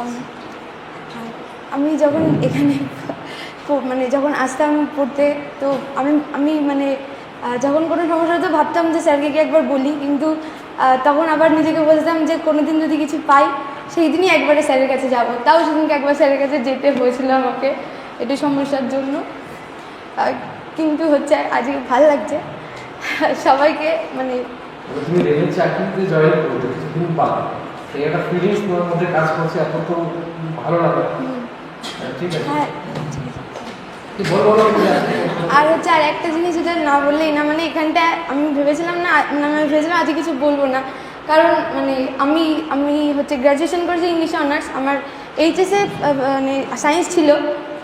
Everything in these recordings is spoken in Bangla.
আমি। আম- যখন এখানে মানে যখন আসতাম পড়তে, তো আমি আমি মানে যখন কোনো সমস্যা হতো ভাবতাম যে স্যারকে কি একবার বলি, কিন্তু তখন আবার নিজেকে বলতাম যে কোনো দিন যদি কিছু পাই, সেই দিনই একবারে স্যারের কাছে যাব তাও সেদিনকে একবার স্যারের কাছে যেতে হয়েছিল আমাকে, একটু সমস্যার জন্য কিন্তু হচ্ছে আজকে ভালো লাগছে। সবাইকে মানে তুমি রেলের চাকরিতে জয়েন কিছুদিন এই একটা ফিলিংস তোমার মধ্যে কাজ করছে এত তো ভালো লাগে হ্যাঁ, ঠিক আছে। হ্যাঁ? আর? হচ্ছে আর একটা জিনিস যেটা না বললেই না মানে এখানটা আমি ভেবেছিলাম না মানে আমি ভেবেছিলাম আজকে কিছু বলব না। কারণ মানে আমি আমি হচ্ছে গ্র্যাজুয়েশন করেছি ইংলিশে অনার্স আমার এইচএসে মানে সায়েন্স ছিল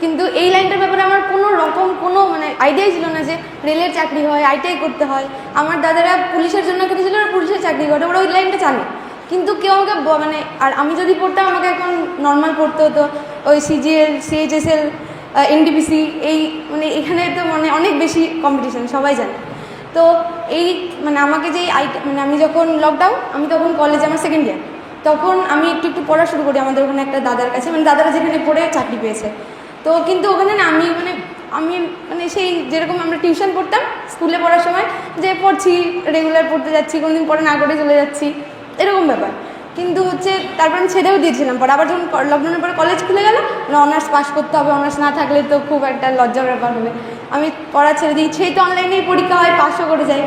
কিন্তু এই লাইনটার ব্যাপারে আমার কোনো রকম আইডিয়াই ছিল না যে রেলের চাকরি হয় আইটিআই করতে হয়। আমার দাদারা পুলিশের জন্য কেটেছিল ওরা পুলিশের চাকরি করে, ওরা ওই লাইনটা জানে। কিন্তু কেউ আমাকে মানে আর আমি যদি পড়তাম, আমাকে এখন নর্মাল পড়তে হতো। ওই সিজিএল সিএইচএসএল এনডিপিসি এই মানে এখানে তো মানে অনেক বেশি কম্পিটিশন সবাই জানে। তো এই মানে আমাকে যেই আই মানে আমি যখন লকডাউন আমি তখন কলেজে আমার সেকেন্ড ইয়ার তখন আমি একটু একটু পড়া শুরু করি আমাদের ওখানে একটা দাদার কাছে। মানে দাদারা যেখানে পড়ে, চাকরি পেয়েছে। তো কিন্তু ওখানে না, আমি মানে আমি মানে সেই যেরকম আমরা টিউশন পড়তাম, স্কুলে পড়ার সময় যে পড়ছি রেগুলার পড়তে যাচ্ছি, কোনোদিন পরে না করে চলে যাচ্ছি, এরকম ব্যাপার। কিন্তু হচ্ছে তারপর আমি ছেড়েও দিয়েছিলাম পরে। আবার যখন লকডাউনের পরে কলেজ খুলে গেল অনার্স পাস করতে হবে অনার্স না থাকলে তো খুব একটা লজ্জার ব্যাপার হবে। আমি পড়া ছেড়ে দিই। সেই তো অনলাইনেই পরীক্ষা হয় পাসও করে যাই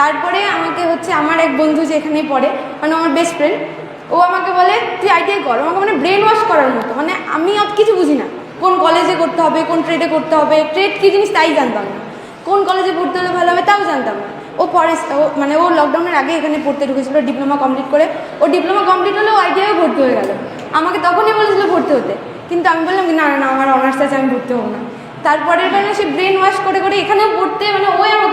তারপরে আমাকে হচ্ছে আমার এক বন্ধু যে এখানেই পড়ে মানে আমার বেস্ট ফ্রেন্ড ও আমাকে বলে, তুই আইটিআই কর। আমাকে মানে ব্রেন ওয়াশ করার মতো। মানে আমি অত কিছু বুঝি না। কোন কলেজে করতে হবে, কোন ট্রেডে করতে হবে ট্রেড কী জিনিস তাই জানতাম না। কোন কলেজে পড়তে হলে ভালো হবে তাও জানতাম না। ও পরে ও মানে ও লকডাউনের আগে এখানে পড়তে ঢুকেছিল ডিপ্লোমা কমপ্লিট করে। ও ডিপ্লোমা কমপ্লিট হলে ও আইটিআইও ভর্তি হয়ে গেল। আমাকে তখনই বলেছিল ভর্তি হতে। কিন্তু আমি বললাম না না আমার অনার্স আছে, আমি ভর্তি হব না। তারপরের কারণে সে ব্রেন ওয়াশ করে করে এখানেও পড়তে মানে ওই আমাকে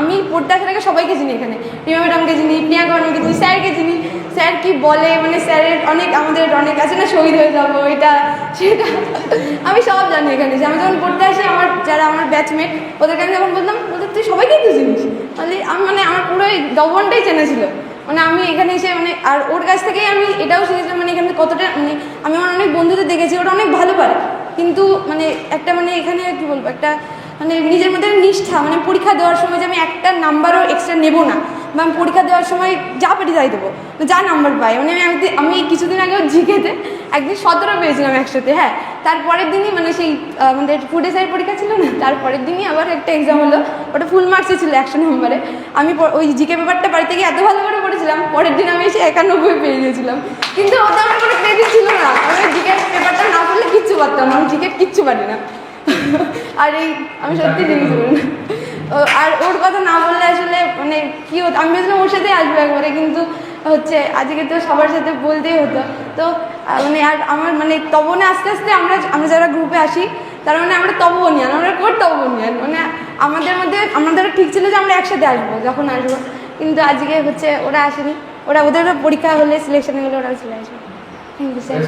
আমি পড়তে আসার আগে সবাইকে চিনি এখানে। রিমা ম্যাডামকে চিনি প্রিয়াঙ্কা ম্যাডামকে চিনি, স্যারকে চিনি। স্যার কি বলে মানে স্যারের অনেক, আমাদের অনেক আছে না, শহীদ হয়ে যাব, এটা, সেটা। আমি সব জানি এখানে। যে আমি যখন পড়তে আসি, আমার যারা আমার ব্যাচমেট ওদেরকে আমি যখন বললাম বলতে, তুই সবাইকেই তো চিনিস? তাহলে আমি মানে আমার পুরো এই দবনটাই চেনা ছিল। মানে আমি এখানে এসে মানে আর ওর কাছ থেকেই আমি এটাও শিখেছিলাম মানে এখানে কতটা মানে আমি আমার অনেক বন্ধুদের দেখেছি, ওরা অনেক ভালো পারে। কিন্তু মানে একটা মানে এখানে, কি বলব, একটা মানে নিজের মধ্যে নিষ্ঠা মানে পরীক্ষা দেওয়ার সময় যে আমি একটা নাম্বারও এক্সট্রা নেব না, বা আমি পরীক্ষা দেওয়ার সময় যা পেটে তাই দেবো, তো যা নাম্বার পাই। মানে আমি একদিন, আমি কিছুদিন আগেও জিকেতে একদিন সতেরো পেয়েছিলাম একসাথে হ্যাঁ। তারপরের দিনই মানে সেই আমাদের ফুড এসআই পরীক্ষা ছিল না, তারপরের দিনই আবার একটা এক্সাম হলো, ওটা ফুল মার্কসে ছিল একশো নম্বরে। আমি ওই জিকে পেপারটা বাড়িতে গিয়ে এত ভালো করে পড়েছিলাম, পরের দিন আমি এসে একানব্বই পেয়ে গিয়েছিলাম কিন্তু ওটা আমার কোনো ক্রেডিট ছিল না, আমি জিকে পেপারটা না পড়লে কিচ্ছু পারতাম আমি জিকে কিচ্ছু পারি না। আর এই আমি সত্যি জিনিস বলি না আর ওর কথা না বললে আসলে মানে কি হতো? আমি ভেবেছিলাম ওর সাথেই আসব একবারে কিন্তু হচ্ছে আজকে তো সবার সাথে বলতেই হতো। তো মানে আর আমার মানে তবনে আস্তে আস্তে আমরা আমরা যারা গ্রুপে আসি তার মানে আমরা তবনিয়ান আমরা কোর তবনিয়ান মানে আমাদের মধ্যে আমাদের ঠিক ছিল যে আমরা একসাথে আসব যখন আসব। কিন্তু আজকে হচ্ছে ওরা আসেনি। ওরা ওদেরও পরীক্ষা হলে সিলেকশন হলে ওরা চলে আসবে। Thank you sir